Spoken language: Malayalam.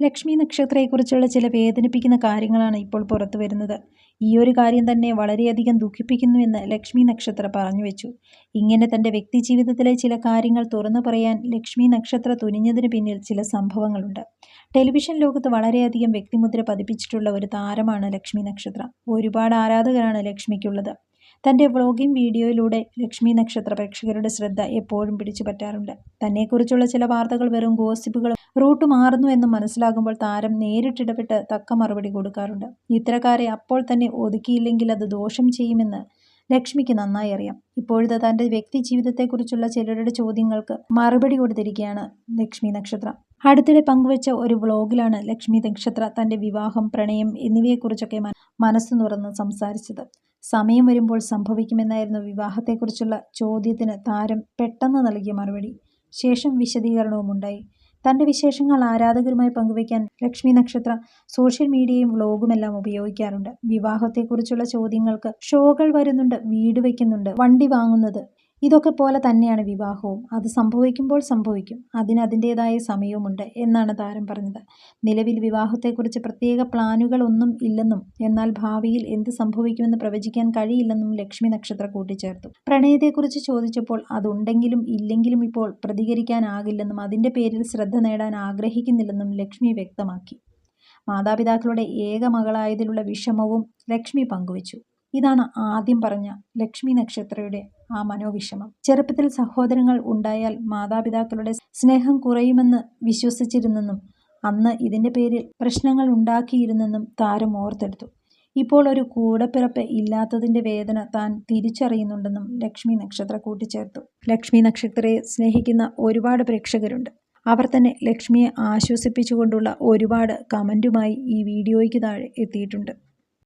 ലക്ഷ്മി നക്ഷത്രയെക്കുറിച്ചുള്ള ചില വേദനിപ്പിക്കുന്ന കാര്യങ്ങളാണ് ഇപ്പോൾ പുറത്തു വരുന്നത്. ഈ ഒരു കാര്യം തന്നെ വളരെയധികം ദുഃഖിപ്പിക്കുന്നുവെന്ന് ലക്ഷ്മി നക്ഷത്ര പറഞ്ഞു വെച്ചു. ഇങ്ങനെ തന്റെ വ്യക്തി ജീവിതത്തിലെ ചില കാര്യങ്ങൾ തുറന്നു പറയാൻ ലക്ഷ്മി നക്ഷത്ര തുനിഞ്ഞതിന് പിന്നിൽ ചില സംഭവങ്ങളുണ്ട്. ടെലിവിഷൻ ലോകത്ത് വളരെയധികം വ്യക്തിമുദ്ര പതിപ്പിച്ചിട്ടുള്ള ഒരു താരമാണ് ലക്ഷ്മി നക്ഷത്ര. ഒരുപാട് ആരാധകരാണ് ലക്ഷ്മിക്കുള്ളത്. തന്റെ വ്ളോഗിംഗ് വീഡിയോയിലൂടെ ലക്ഷ്മി നക്ഷത്ര പ്രേക്ഷകരുടെ ശ്രദ്ധ എപ്പോഴും പിടിച്ചു പറ്റാറുണ്ട്. തന്നെക്കുറിച്ചുള്ള ചില വാർത്തകൾ വെറും ഗോസിപ്പുകളും റൂട്ട് മാറുന്നു എന്ന് മനസ്സിലാകുമ്പോൾ താരം നേരിട്ടിടപെട്ട് തക്ക മറുപടി കൊടുക്കാറുണ്ട്. ഇത്തരക്കാരെ അപ്പോൾ തന്നെ ഒതുക്കിയില്ലെങ്കിൽ അത് ദോഷം ചെയ്യുമെന്ന് ലക്ഷ്മിക്ക് നന്നായി അറിയാം. ഇപ്പോഴത്തെ തന്റെ വ്യക്തി ജീവിതത്തെക്കുറിച്ചുള്ള ചിലരുടെ ചോദ്യങ്ങൾക്ക് മറുപടി കൊടുത്തിരിക്കുകയാണ് ലക്ഷ്മി നക്ഷത്ര. അടുത്തിടെ പങ്കുവച്ച ഒരു വ്ളോഗിലാണ് ലക്ഷ്മി നക്ഷത്ര തന്റെ വിവാഹം പ്രണയം എന്നിവയെക്കുറിച്ചൊക്കെ മനസ്സ് തുറന്ന് സംസാരിച്ചത്. സമയം വരുമ്പോൾ സംഭവിക്കുമെന്നായിരുന്നു വിവാഹത്തെക്കുറിച്ചുള്ള ചോദ്യത്തിന് താരം പെട്ടെന്ന് നൽകിയ മറുപടി. ശേഷം വിശദീകരണവും ഉണ്ടായി തന്റെ വിശേഷങ്ങൾ ആരാധകരുമായി പങ്കുവയ്ക്കാൻ ലക്ഷ്മി നക്ഷത്ര സോഷ്യൽ മീഡിയയും വ്ലോഗുമെല്ലാം ഉപയോഗിക്കാറുണ്ട്. വിവാഹത്തെക്കുറിച്ചുള്ള ചോദ്യങ്ങൾക്ക് ഷോകൾ വരുന്നുണ്ട് വീട് വയ്ക്കുന്നുണ്ട് വണ്ടി വാങ്ങുന്നത് ഇതൊക്കെ പോലെ തന്നെയാണ് വിവാഹവും. അത് സംഭവിക്കുമ്പോൾ സംഭവിക്കും. അതിന് അതിന്റേതായ സമയവുമുണ്ട് എന്നാണ് താരം പറഞ്ഞത്. നിലവിൽ വിവാഹത്തെക്കുറിച്ച് പ്രത്യേക പ്ലാനുകൾ ഒന്നും ഇല്ലെന്നും എന്നാൽ ഭാവിയിൽ എന്ത് സംഭവിക്കുമെന്ന് പ്രവചിക്കാൻ കഴിയില്ലെന്നും ലക്ഷ്മി നക്ഷത്ര കൂട്ടിച്ചേർത്തു. പ്രണയത്തെക്കുറിച്ച് ചോദിച്ചപ്പോൾ അതുണ്ടെങ്കിലും ഇല്ലെങ്കിലും ഇപ്പോൾ പ്രതികരിക്കാനാകില്ലെന്നും അതിന്റെ പേരിൽ ശ്രദ്ധ നേടാൻ ആഗ്രഹിക്കുന്നില്ലെന്നും ലക്ഷ്മി വ്യക്തമാക്കി. മാതാപിതാക്കളുടെ ഏക മകളായതിലുള്ള വിഷമവും ലക്ഷ്മി പങ്കുവച്ചു. ഇതാണ് ആദ്യം പറഞ്ഞ ലക്ഷ്മി നക്ഷത്രയുടെ ആ മനോവിഷമം. ചെറുപ്പത്തിൽ സഹോദരങ്ങൾ ഉണ്ടായാൽ മാതാപിതാക്കളുടെ സ്നേഹം കുറയുമെന്ന് വിശ്വസിച്ചിരുന്നെന്നും അന്ന് ഇതിന്റെ പേരിൽ പ്രശ്നങ്ങൾ ഉണ്ടാക്കിയിരുന്നെന്നും താരം ഓർത്തെടുത്തു. ഇപ്പോൾ ഒരു കൂടപ്പിറപ്പ് ഇല്ലാത്തതിന്റെ വേദന താൻ തിരിച്ചറിയുന്നുണ്ടെന്നും ലക്ഷ്മി നക്ഷത്ര കൂട്ടിച്ചേർത്തു. ലക്ഷ്മി നക്ഷത്രയെ സ്നേഹിക്കുന്ന ഒരുപാട് പ്രേക്ഷകരുണ്ട്. അവർ തന്നെ ലക്ഷ്മിയെ ആശ്വസിപ്പിച്ചുകൊണ്ടുള്ള ഒരുപാട് കമന്റുമായി ഈ വീഡിയോയ്ക്ക് താഴെ എത്തിയിട്ടുണ്ട്.